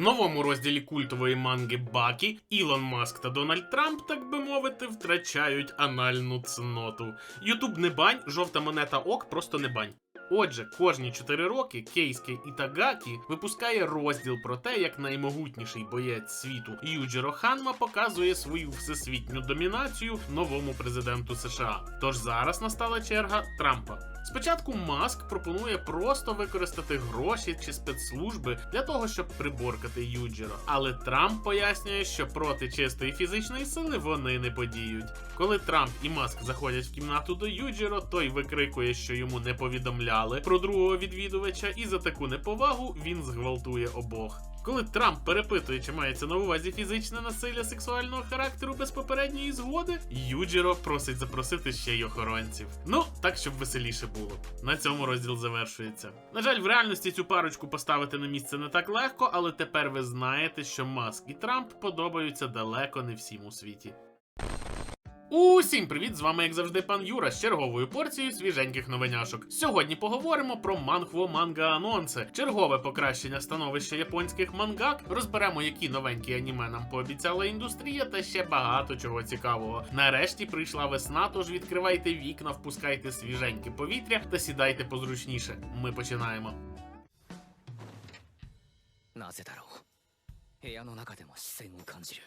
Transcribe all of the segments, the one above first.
Новому розділі культової манги Бакі Ілон Маск та Дональд Трамп, так би мовити, втрачають анальну цноту. Ютуб не бань, жовта монета ок, просто не бань. Отже, кожні 4 роки Кейське Ітагакі випускає розділ про те, як наймогутніший боєць світу Юджіро Ханма показує свою всесвітню домінацію новому президенту США. Тож зараз настала черга Трампа. Спочатку Маск пропонує просто використати гроші чи спецслужби для того, щоб приборкати Юджіро. Але Трамп пояснює, що проти чистої фізичної сили вони не подіють. Коли Трамп і Маск заходять в кімнату до Юджіро, той викрикує, що йому не повідомляли про другого відвідувача, і за таку неповагу він зґвалтує обох. Коли Трамп перепитує, чи мається на увазі фізичне насилля сексуального характеру без попередньої згоди, Юджіро просить запросити ще й охоронців. Ну, так щоб веселіше було. На цьому розділ завершується. На жаль, в реальності цю парочку поставити на місце не так легко, але тепер ви знаєте, що Маск і Трамп подобаються далеко не всім у світі. Усім привіт! З вами, як завжди, пан Юра з черговою порцією свіженьких новиняшок. Сьогодні поговоримо про манхво манга анонси, чергове покращення становища японських мангак. Розберемо, які новенькі аніме нам пообіцяла індустрія, та ще багато чого цікавого. Нарешті прийшла весна, тож відкривайте вікна, впускайте свіженьке повітря та сідайте позручніше. Ми починаємо. なぜだろう部屋の中でも視線を感じる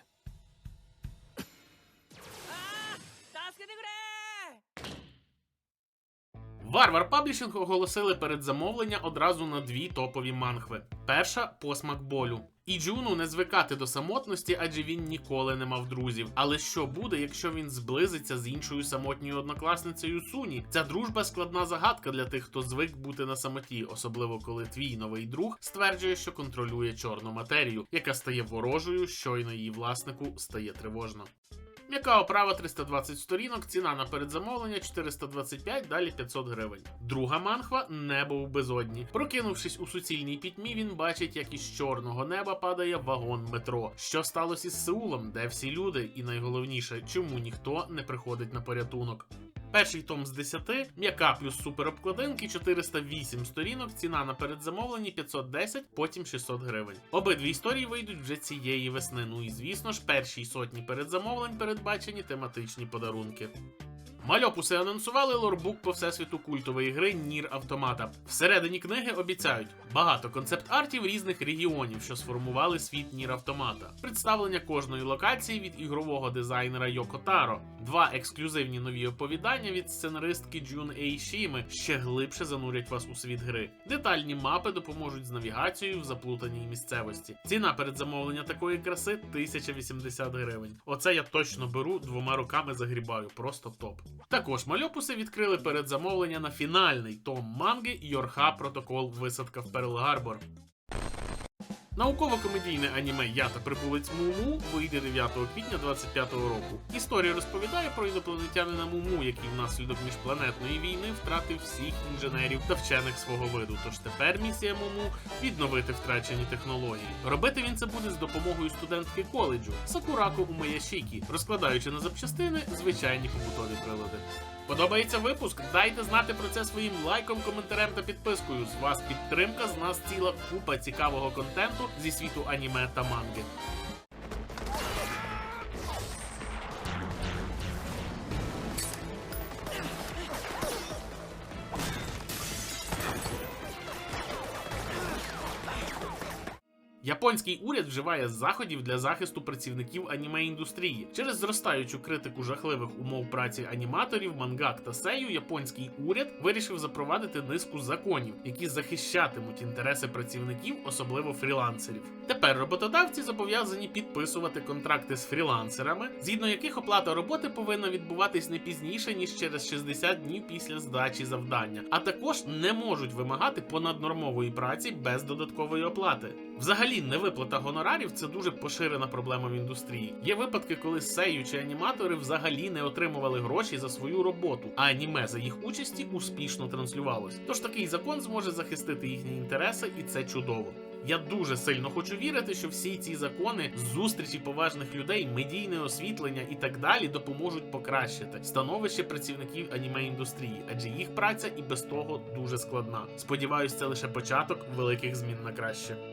Варвар Паблішинг оголосили передзамовлення одразу на дві топові мангви. Перша посмак болю. І Джуну не звикати до самотності, адже він ніколи не мав друзів. Але що буде, якщо він зблизиться з іншою самотньою однокласницею Суні? Ця дружба складна загадка для тих, хто звик бути на самоті, особливо коли твій новий друг стверджує, що контролює чорну матерію, яка стає ворожою, щойно її власнику стає тривожно. М'яка оправа 320 сторінок, ціна на передзамовлення 425, далі 500 гривень. Друга манхва небо у безодні. Прокинувшись у суцільній пітьмі, він бачить, як із чорного неба падає вагон метро. Що сталося із Сеулом, де всі люди, і найголовніше, чому ніхто не приходить на порятунок. Перший том з 10, м'яка плюс суперобкладинки 408 сторінок, ціна на передзамовленні 510, потім 600 гривень. Обидві історії вийдуть вже цієї весни. Ну і звісно ж, першій сотні передзамовлень передбачені тематичні подарунки. Мальопуси анонсували лорбук по всесвіту культової гри Нір Автомата. Всередині книги обіцяють багато концепт-артів різних регіонів, що сформували світ Нір Автомата, представлення кожної локації від ігрового дизайнера Йоко Таро, два ексклюзивні нові оповідання від сценаристки Джун Ейшіми ще глибше занурять вас у світ гри. Детальні мапи допоможуть з навігацією в заплутаній місцевості. Ціна передзамовлення такої краси 1080 гривень. Оце я точно беру двома руками загрібаю, просто топ. Також мальопуси відкрили передзамовлення на фінальний том манги Йорха Протокол Висадка в Перл Гарбор. Науково-комедійне аніме Я та прибулець Муму вийде 9 квітня 25-го року. Історія розповідає про інопланетянина Муму, який внаслідок міжпланетної війни втратив всіх інженерів та вчених свого виду. Тож тепер місія Муму відновити втрачені технології. Робити він це буде з допомогою студентки коледжу Сакурако Умеяшікі, розкладаючи на запчастини звичайні побутові прилади. Подобається випуск? Дайте знати про це своїм лайком, коментарем та підпискою. З вас підтримка, з нас ціла купа цікавого контенту зі світу аніме та манги. Японський уряд вживає заходів для захисту працівників аніме індустрії. Через зростаючу критику жахливих умов праці аніматорів, мангак та сею, японський уряд вирішив запровадити низку законів, які захищатимуть інтереси працівників, особливо фрілансерів. Тепер роботодавці зобов'язані підписувати контракти з фрілансерами, згідно яких оплата роботи повинна відбуватись не пізніше ніж через 60 днів після здачі завдання, а також не можуть вимагати понаднормової праці без додаткової оплати. Взагалі, невиплата гонорарів це дуже поширена проблема в індустрії. Є випадки, коли сею чи аніматори взагалі не отримували гроші за свою роботу, а аніме за їх участі успішно транслювалось. Тож такий закон зможе захистити їхні інтереси, і це чудово. Я дуже сильно хочу вірити, що всі ці закони, зустрічі поважних людей, медійне освітлення і так далі допоможуть покращити становище працівників аніме індустрії, адже їх праця і без того дуже складна. Сподіваюсь, це лише початок великих змін на краще.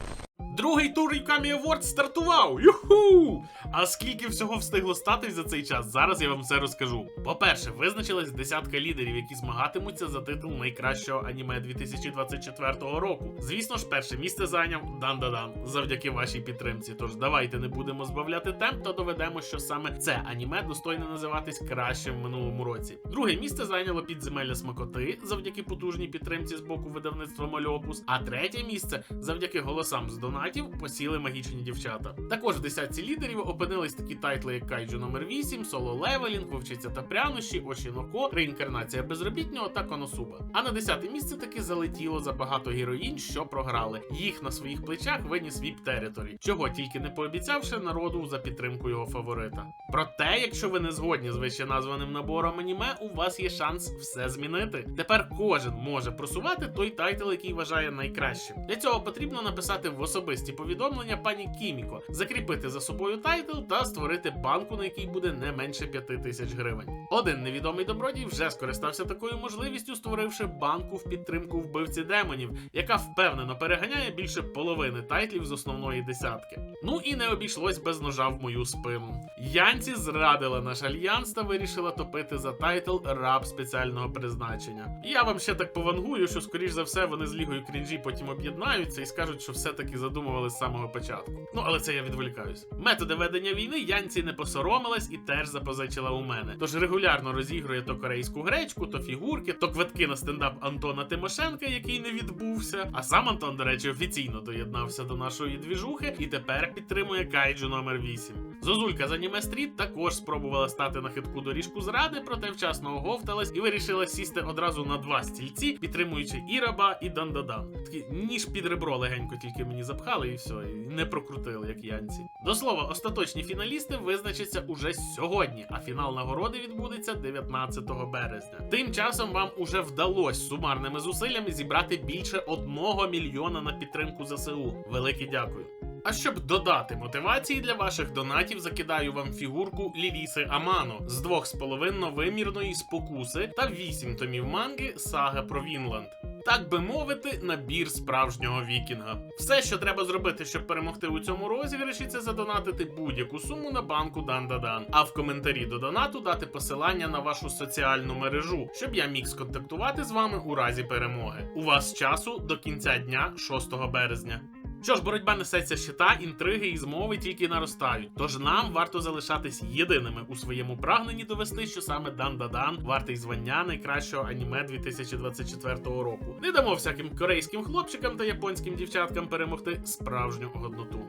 Другий тур Юкамі Awards стартував! Юху! А скільки всього встигло статись за цей час? Зараз я вам все розкажу. По-перше, визначилась десятка лідерів, які змагатимуться за титул найкращого аніме 2024 року. Звісно ж, перше місце зайняв Дан-Дадан завдяки вашій підтримці. Тож давайте не будемо збавляти темп та доведемо, що саме це аніме достойне називатись кращим в минулому році. Друге місце зайняло підземелля смакоти завдяки потужній підтримці з боку видавництва Мальопус. А третє місце завдяки голосам з донатів посіли магічні дівчата. Також в десятці лідерів опинились такі тайтли, як Кайджу номер 8 Соло Левелінг, Вовчиця та прянощі, Ошіноко, Реінкарнація безробітнього та Коносуба. А на десяте місце таки залетіло за багато героїнь, що програли. Їх на своїх плечах виніс Віп Територі, чого тільки не пообіцявши народу за підтримку його фаворита. Проте, якщо ви не згодні з вище названим набором аніме, у вас є шанс все змінити. Тепер кожен може просувати той тайтл, який вважає найкращим. Для цього потрібно написати в особисті повідомлення пані Кіміко, закріпити за собою тайтл та створити банку, на якій буде не менше 5 тисяч гривень. Один невідомий добродій вже скористався такою можливістю, створивши банку в підтримку вбивці демонів, яка впевнено переганяє більше половини тайтлів з основної десятки. Ну і не обійшлось без ножа в мою спину. Янці зрадила наш альянс та вирішила топити за тайтл раб спеціального призначення. Я вам ще так повангую, що скоріш за все вони з лігою крінжі потім об'єднаються і скажуть, що все-таки задумували з самого початку. Ну але це я відволікаюсь. Методи ведення війни Янці не посоромилась і теж запозичила у мене. Тож регулярно розігрує то корейську гречку, то фігурки, то квитки на стендап Антона Тимошенка, який не відбувся. А сам Антон, до речі, офіційно доєднався до нашої двіжухи і тепер підтримує кайджу номер 8. Зозулька з аніме стріт також спробувала стати на хитку доріжку зради, проте вчасно оговталась і вирішила сісти одразу на два стільці, підтримуючи і раба, і дандадан. Такі ніж під ребро легенько тільки мені запхали, і все, і не прокрутили, як янці. До слова, остаточні фіналісти визначаться уже сьогодні, а фінал нагороди відбудеться 19 березня. Тим часом вам уже вдалося сумарними зусиллями зібрати більше одного мільйона на підтримку ЗСУ. Велике дякую. А щоб додати мотивації для ваших донатів, закидаю вам фігурку Ліліси Амано з двох з половинно вимірної спокуси та вісім томів манги Сага про Вінланд. Так би мовити, набір справжнього вікінга. Все, що треба зробити, щоб перемогти у цьому розіграші, це задонатити будь-яку суму на банку Дандадан. А в коментарі до донату дати посилання на вашу соціальну мережу, щоб я міг сконтактувати з вами у разі перемоги. У вас часу до кінця дня 6 березня. Що ж, боротьба несеться щита, інтриги і змови тільки наростають. Тож нам варто залишатись єдиними у своєму прагненні довести, що саме Дан Дадан вартий звання найкращого аніме 2024 року. Не дамо всяким корейським хлопчикам та японським дівчаткам перемогти справжню годноту.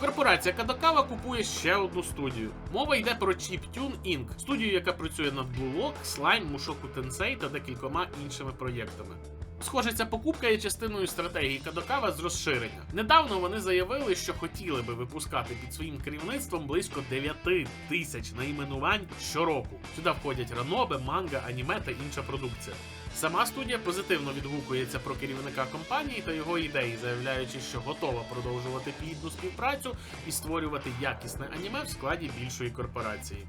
Корпорація Кадокава купує ще одну студію. Мова йде про Chiptune Inc., студію, яка працює над Blue Slime, Mushoku Tensei та декількома іншими проєктами. Схоже, ця покупка є частиною стратегії Кадокава з розширення. Недавно вони заявили, що хотіли би випускати під своїм керівництвом близько 9 тисяч найменувань щороку. Сюди входять ранобе, манга, аніме та інша продукція. Сама студія позитивно відгукується про керівника компанії та його ідеї, заявляючи, що готова продовжувати плідну співпрацю і створювати якісне аніме в складі більшої корпорації.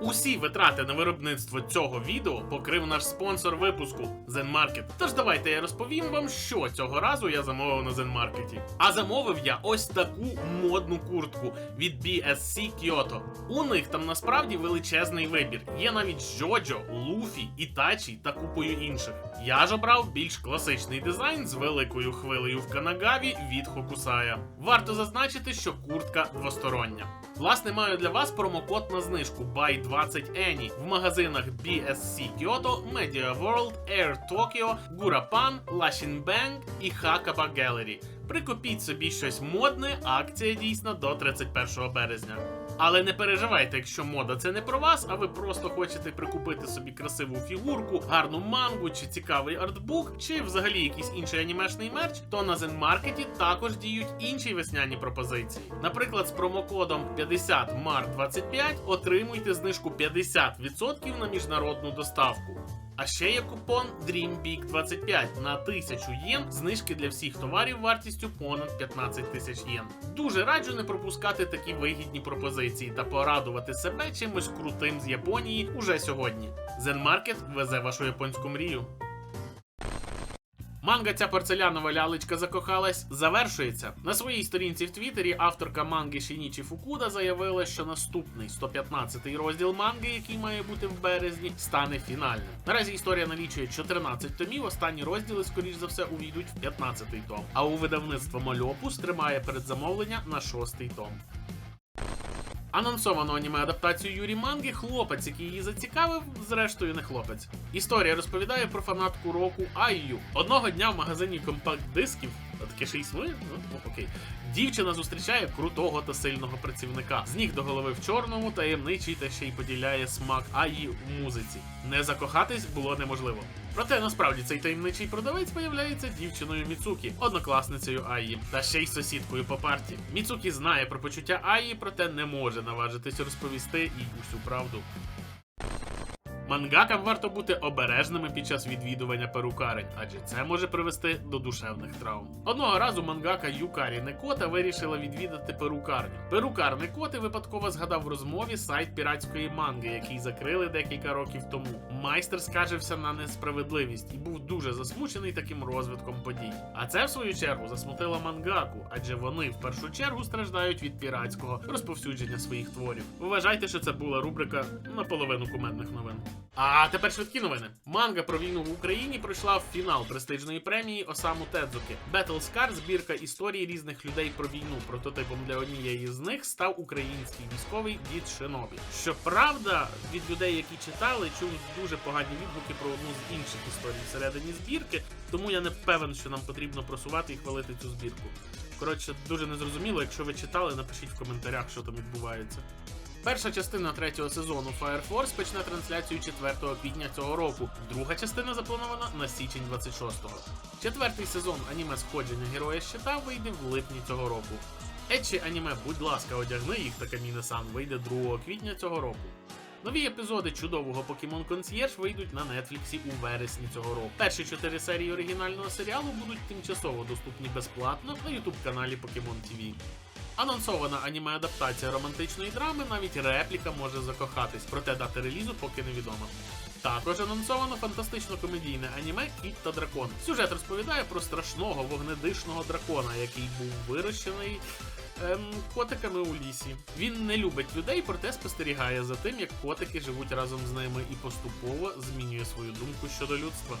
Усі витрати на виробництво цього відео покрив наш спонсор випуску ZenMarket. Тож давайте я розповім вам, що цього разу я замовив на ZenMarket. А замовив я ось таку модну куртку від BSC Kyoto. У них там насправді величезний вибір. Є навіть Джоджо, Луфі, Ітачі та купою інших. Я ж обрав більш класичний дизайн з великою хвилею в канагаві від Хокусая. Варто зазначити, що куртка двостороння. Власне, маю для вас промокод на знижку BUY 20 Ені в магазинах BSC Kyoto, Media World, Air Tokyo, Gurapan, Lashin Bang і Hakaba Gallery. Прикупіть собі щось модне, акція дійсна до 31 березня. Але не переживайте, якщо мода це не про вас, а ви просто хочете прикупити собі красиву фігурку, гарну мангу чи цікавий артбук, чи взагалі якийсь інший анімешний мерч, то на Зенмаркеті також діють інші весняні пропозиції. Наприклад, з промокодом 50MAR25 отримуйте знижку 50% на міжнародну доставку. А ще є купон DreamBig25 на 1000 єн, знижки для всіх товарів вартістю понад 15 тисяч єн. Дуже раджу не пропускати такі вигідні пропозиції та порадувати себе чимось крутим з Японії уже сьогодні. Zenmarket везе вашу японську мрію. Манга ця порцелянова лялечка закохалась завершується. На своїй сторінці в Твіттері авторка манги Шінічі Фукуда заявила, що наступний 115-й розділ манги, який має бути в березні, стане фінальним. Наразі історія налічує 14 томів. Останні розділи, скоріш за все, увійдуть в 15-й том. А у видавництва Мальопус тримає передзамовлення на 6-й том. Анонсовану аніме адаптацію Юрі Манги хлопець, який її зацікавив, зрештою не хлопець. Історія розповідає про фанатку року Айю. Одного дня в магазині компакт-дисків, таке ще існує? Ну, ну, окей. Дівчина зустрічає крутого та сильного працівника. З ніг до голови в чорному, таємничий та ще й поділяє смак Аї у музиці. Не закохатись було неможливо. Проте насправді цей таємничий продавець виявляється дівчиною Міцукі, однокласницею Аї, та ще й сусідкою по парті. Міцукі знає про почуття Аї, проте не може наважитись розповісти їй усю правду. Мангакам варто бути обережними під час відвідування перукарень, адже це може привести до душевних травм. Одного разу мангака Юкарі Некота вирішила відвідати перукарню. Перукар Некоти випадково згадав в розмові сайт піратської манги, який закрили декілька років тому. Майстер скаржився на несправедливість і був дуже засмучений таким розвитком подій. А це, в свою чергу, засмутило мангаку, адже вони в першу чергу страждають від піратського розповсюдження своїх творів. Вважайте, що це була рубрика наполовину кумедних новин. А тепер швидкі новини. Манга про війну в Україні пройшла в фінал престижної премії Осаму Тедзуки. Battle Scar – збірка історій різних людей про війну. Прототипом для однієї з них став український військовий дід Шинобі. Щоправда, від людей, які читали, чув дуже погані відгуки про одну з інших історій всередині збірки, тому я не певен, що нам потрібно просувати і хвалити цю збірку. Коротше, дуже незрозуміло. Якщо ви читали, напишіть в коментарях, що там відбувається. Перша частина третього сезону Fire Force почне трансляцію 4 квітня цього року. Друга частина запланована на січень 26-го. Четвертий сезон аніме сходження героя щита вийде в липні цього року. Етчі аніме, будь ласка, одягни їх та Каміне-сан вийде 2 квітня цього року. Нові епізоди чудового Покемон Консьєрж вийдуть на Нетфліксі у вересні цього року. Перші чотири серії оригінального серіалу будуть тимчасово доступні безплатно на ютуб каналі Покемон TV. Анонсована аніме-адаптація романтичної драми, навіть репліка може закохатись, проте дати релізу поки невідома. Також анонсовано фантастично-комедійне аніме Кіт та дракон. Сюжет розповідає про страшного вогнедишного дракона, який був вирощений ем, котиками у лісі. Він не любить людей, проте спостерігає за тим, як котики живуть разом з ними і поступово змінює свою думку щодо людства.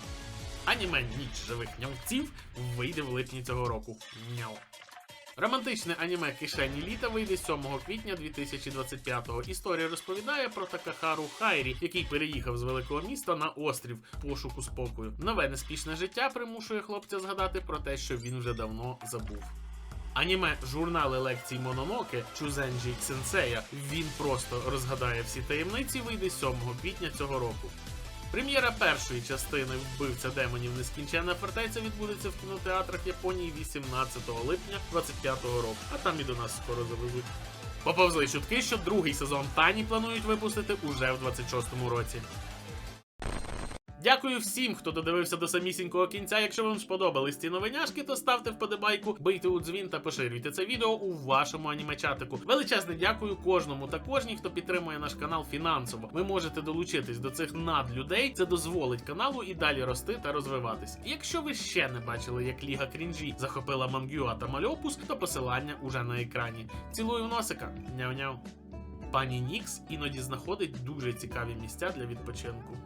Аніме Ніч живих нявців вийде в липні цього року. Няу. Романтичне аніме Кишені літа вийде 7 квітня 2025-го. Історія розповідає про Такахару Хайрі, який переїхав з великого міста на острів пошуку спокою. Нове неспішне життя примушує хлопця згадати про те, що він вже давно забув. Аніме журнали лекцій Мононоке Чузенджі Сенсея він просто розгадає всі таємниці. Вийде 7 квітня цього року. Прем'єра першої частини Вбивця демонів Нескінченна фортеця відбудеться в кінотеатрах Японії 18 липня 25-го року, а там і до нас скоро завезуть. Поповзли чутки, що другий сезон Тані планують випустити уже в 26-му році. Дякую всім, хто додивився до самісінького кінця. Якщо вам сподобались ці новиняшки, то ставте вподобайку, бийте у дзвін та поширюйте це відео у вашому анімечатику. Величезне дякую кожному та кожній, хто підтримує наш канал фінансово. Ви можете долучитись до цих надлюдей. Це дозволить каналу і далі рости та розвиватись. Якщо ви ще не бачили, як Ліга Крінжі захопила Мангюа та Мальопус, то посилання уже на екрані. Цілую носика. Няв-няв. Пані Нікс іноді знаходить дуже цікаві місця для відпочинку.